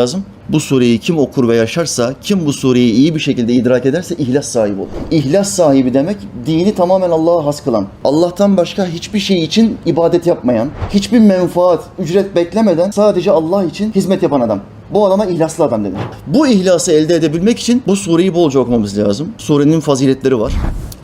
lazım. Bu sureyi kim okur ve yaşarsa, kim bu sureyi iyi bir şekilde idrak ederse ihlas sahibi olur. İhlas sahibi demek dini tamamen Allah'a has kılan, Allah'tan başka hiçbir şey için ibadet yapmayan, hiçbir menfaat, ücret beklemeden sadece Allah için hizmet yapan adam. Bu adama ihlaslı adam denir. Bu ihlası elde edebilmek için bu sureyi bolca okumamız lazım. Surenin faziletleri var.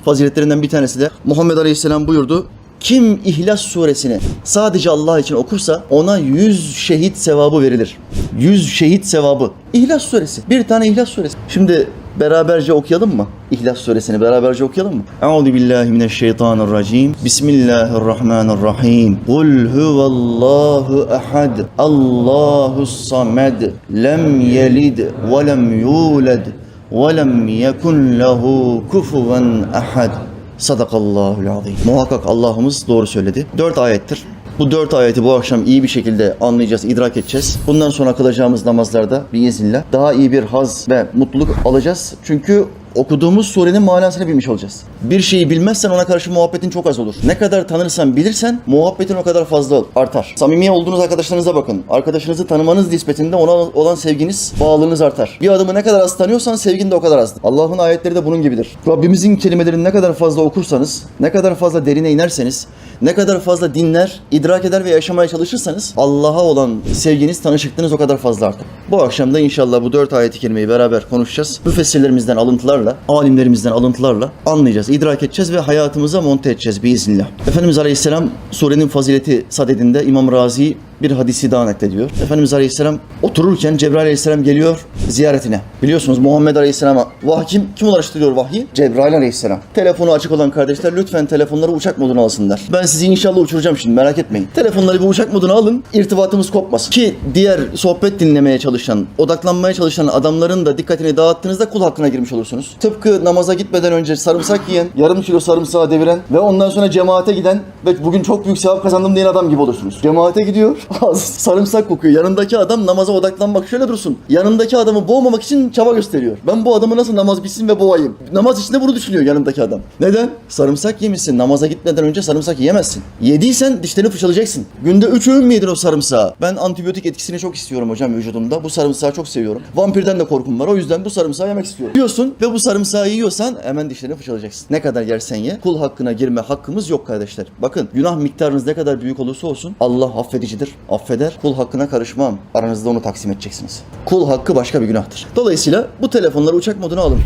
Faziletlerinden bir tanesi de Muhammed Aleyhisselam buyurdu. Kim İhlas suresini sadece Allah için okursa ona 100 şehit sevabı verilir. 100 şehit sevabı. İhlas suresi. Bir tane İhlas suresi. Şimdi beraberce okuyalım mı? İhlas suresini beraberce okuyalım mı? Euzu billahi mineşşeytanirracim. Bismillahirrahmanirrahim. Kul huvallahu ehad. Allahus samed. Lem yelid ve lem yulad ve lem yekun lehu kufuven ehad. Sadakallahul azim. Muhakkak Allah'ımız doğru söyledi. Dört ayettir. Bu dört ayeti bu akşam iyi bir şekilde anlayacağız, idrak edeceğiz. Bundan sonra kılacağımız namazlarda biiznillah daha iyi bir haz ve mutluluk alacağız. Çünkü okuduğumuz surenin manasını bilmiş olacağız. Bir şeyi bilmezsen ona karşı muhabbetin çok az olur. Ne kadar tanırsan bilirsen muhabbetin o kadar fazla artar. Samimi olduğunuz arkadaşlarınıza bakın. Arkadaşınızı tanımanız nispetinde ona olan sevginiz, bağlılığınız artar. Bir adamı ne kadar az tanıyorsan sevgin de o kadar azdır. Allah'ın ayetleri de bunun gibidir. Rabbimizin kelimelerini ne kadar fazla okursanız, ne kadar fazla derine inerseniz, ne kadar fazla dinler, idrak eder ve yaşamaya çalışırsanız Allah'a olan sevginiz, tanışıklığınız o kadar fazla artar. Bu akşam da inşallah bu dört ayeti kerimeyi beraber konuşacağız. Müfessirlerimizden alıntılarla, alimlerimizden alıntılarla anlayacağız, idrak edeceğiz ve hayatımıza monte edeceğiz biiznillah. Efendimiz Aleyhisselam surenin fazileti sadedinde İmam Razi bir hadisi daha naklediyor. Efendimiz Aleyhisselam otururken Cebrail Aleyhisselam geliyor ziyaretine. Biliyorsunuz Muhammed Aleyhisselam'a vahiy kim, kim ulaştırıyor vahyi? Cebrail Aleyhisselam. Telefonu açık olan kardeşler lütfen telefonları uçak moduna alsınlar. Ben sizi inşallah uçuracağım şimdi merak etmeyin. Telefonları bir uçak moduna alın irtibatımız kopmasın. Ki diğer sohbet dinlemeye çalışan, odaklanmaya çalışan adamların da dikkatini dağıttığınızda kul hakkına girmiş olursunuz. Tıpkı namaza gitmeden önce sarımsak yiyen, yarım kilo sarımsağı deviren ve ondan sonra cemaate giden ve bugün çok büyük sevap kazandım diyen adam gibi olursunuz. Cemaate gidiyor, sarımsak kokuyor. Yanındaki adam namaza odaklanmak şöyle dursun. Yanındaki adamı boğmamak için çaba gösteriyor. Ben bu adamı nasıl namaz bitsin ve boğayım? Namaz içinde bunu düşünüyor yanındaki adam. Neden? Sarımsak yemişsin. Namaza gitmeden önce sarımsak yiyemezsin. Yediysen dişlerini fırçalayacaksın. Günde 3 öğün mü yedin o sarımsağı? Ben antibiyotik etkisini çok istiyorum hocam vücudumda. Bu sarımsağı çok seviyorum. Vampirden de korkum var. O yüzden bu sarımsağı yemek istiyorum. Yiyorsun ve bu sarımsağı yiyorsan hemen dişlerini fırçalayacaksın. Ne kadar yersen ye. Kul hakkına girme hakkımız yok kardeşler. Bakın günah miktarınız ne kadar büyük olursa olsun Allah affedicidir. Affeder. Kul hakkına karışmam. Aranızda onu taksim edeceksiniz. Kul hakkı başka bir günahtır. Dolayısıyla bu telefonları uçak moduna alın.